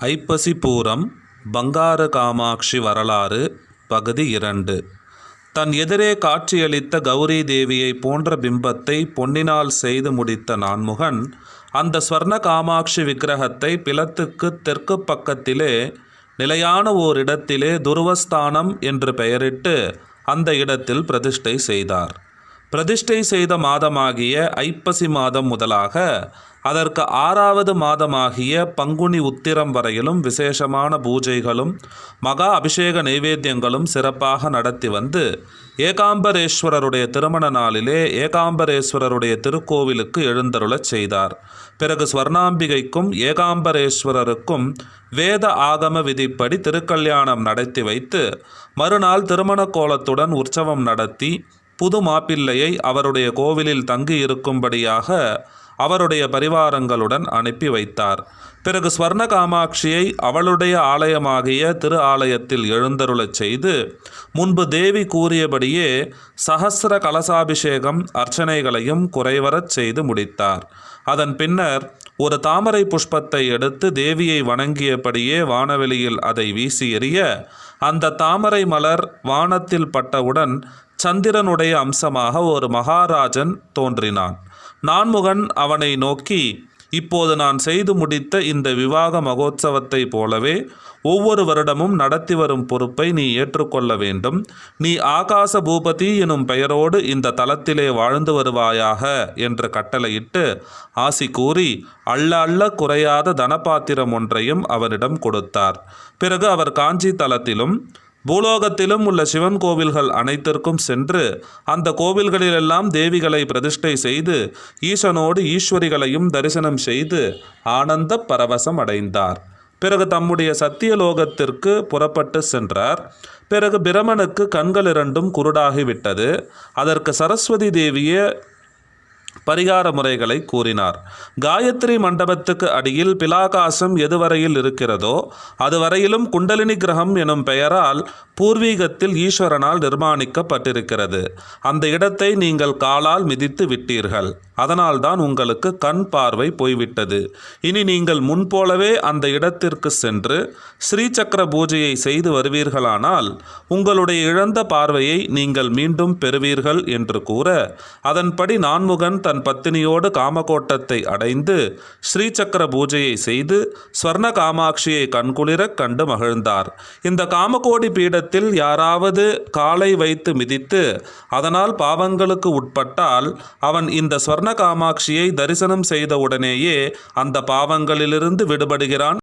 ஐப்பசி பூரம் பங்காரு காமாட்சி வரலாறு பகுதி இரண்டு. தன் எதிரே காட்சியளித்த கௌரி தேவியை போன்ற பிம்பத்தை பொன்னினால் செய்து முடித்த நான்முகன் அந்த ஸ்வர்ண காமாட்சி விக்கிரகத்தை பிளத்துக்கு தெற்கு பக்கத்திலே நிலையான ஓரிடத்திலே துருவஸ்தானம் என்று பெயரிட்டு அந்த இடத்தில் பிரதிஷ்டை செய்தார். பிரதிஷ்டை செய்த மாதமாகிய ஐப்பசி மாதம் முதலாக அதற்கு ஆறாவது மாதமாகிய பங்குனி உத்திரம் வரையிலும் விசேஷமான பூஜைகளும் மகா அபிஷேக நைவேத்தியங்களும் சிறப்பாக நடத்தி வந்து ஏகாம்பரேஸ்வரருடைய திருமண நாளிலே ஏகாம்பரேஸ்வரருடைய திருக்கோவிலுக்கு எழுந்தருளச் செய்தார். பிறகு ஸ்வர்ணாம்பிகைக்கும் ஏகாம்பரேஸ்வரருக்கும் வேத ஆகம விதிப்படி திருக்கல்யாணம் நடத்தி வைத்து மறுநாள் திருமண கோலத்துடன் உற்சவம் நடத்தி புது மாப்பிள்ளையை அவருடைய கோவிலில் தங்கி இருக்கும்படியாக அவருடைய பரிவாரங்களுடன் அனுப்பி வைத்தார். பிறகு ஸ்வர்ண காமாட்சியை அவளுடைய ஆலயமாகிய திரு ஆலயத்தில் எழுந்தருளச் செய்து முன்பு தேவி கூறியபடியே சஹஸ்ர கலசாபிஷேகம் அர்ச்சனைகளையும் குறைவரச் செய்து முடித்தார். அதன் பின்னர் ஒரு தாமரை புஷ்பத்தை எடுத்து தேவியை வணங்கியபடியே வானவெளியில் அதை வீசி எறிய அந்த தாமரை மலர் வானத்தில் பட்டவுடன் சந்திரனுடைய அம்சமாக ஒரு மகாராஜன் தோன்றினான். நான்முகன் அவனை நோக்கி இப்போது நான் செய்து முடித்த இந்த விவாக மகோத்சவத்தை போலவே ஒவ்வொரு வருடமும் நடத்தி வரும் பொறுப்பை நீ ஏற்றுக்கொள்ள வேண்டும். நீ ஆகாச பூபதி எனும் பெயரோடு இந்த தலத்திலே வாழ்ந்து வருவாயாக என்று கட்டளையிட்டு ஆசி கூறி அள்ள அள்ள குறையாத தனபாத்திரம் ஒன்றையும் அவரிடம் கொடுத்தார். பிறகு அவர் காஞ்சி தலத்திலும் பூலோகத்திலும் உள்ள சிவன் கோவில்கள் அனைத்திற்கும் சென்று அந்த கோவில்களிலெல்லாம் தேவிகளை பிரதிஷ்டை செய்து ஈசனோடு ஈஸ்வரிகளையும் தரிசனம் செய்து ஆனந்த பரவசம் அடைந்தார். பிறகு தம்முடைய சத்தியலோகத்திற்கு புறப்பட்டு சென்றார். பிறகு பிரமனுக்கு கண்கள் இரண்டும் குருடாகிவிட்டது அதற்கு சரஸ்வதி தேவியே பரிகார முறைகளை கூறினார். காயத்ரி மண்டபத்துக்கு அடியில் பிலாகாசம் எதுவரையில் இருக்கிறதோ அதுவரையிலும் குண்டலினி கிரகம் எனும் பெயரால் பூர்வீகத்தில் ஈஸ்வரனால் நிர்மாணிக்கப்பட்டிருக்கிறது. அந்த இடத்தை நீங்கள் காலால் மிதித்து விட்டீர்கள். அதனால்தான் உங்களுக்கு கண் பார்வை போய்விட்டது. இனி நீங்கள் முன்போலவே அந்த இடத்திற்கு சென்று ஸ்ரீசக்கர பூஜையை செய்து வருவீர்களானால் உங்களுடைய இழந்த பார்வையை நீங்கள் மீண்டும் பெறுவீர்கள் என்று கூற அதன்படி நான்முகன் தன் பத்தினியோடு காமகோட்டத்தை அடைந்து ஸ்ரீசக்கர பூஜையை செய்து ஸ்வர்ண காமாட்சியை கண்குளிரக் கண்டு மகிழ்ந்தார். இந்த காமகோடி பீடத்தில் யாராவது காலை வைத்து மிதித்து அதனால் பாவங்களுக்கு உட்பட்டால் அவன் இந்த ஸ்வர்ண காமாட்சியை தரிசனம் செய்த உடனேயே அந்த பாவங்களிலிருந்து விடுபடுகிறான்.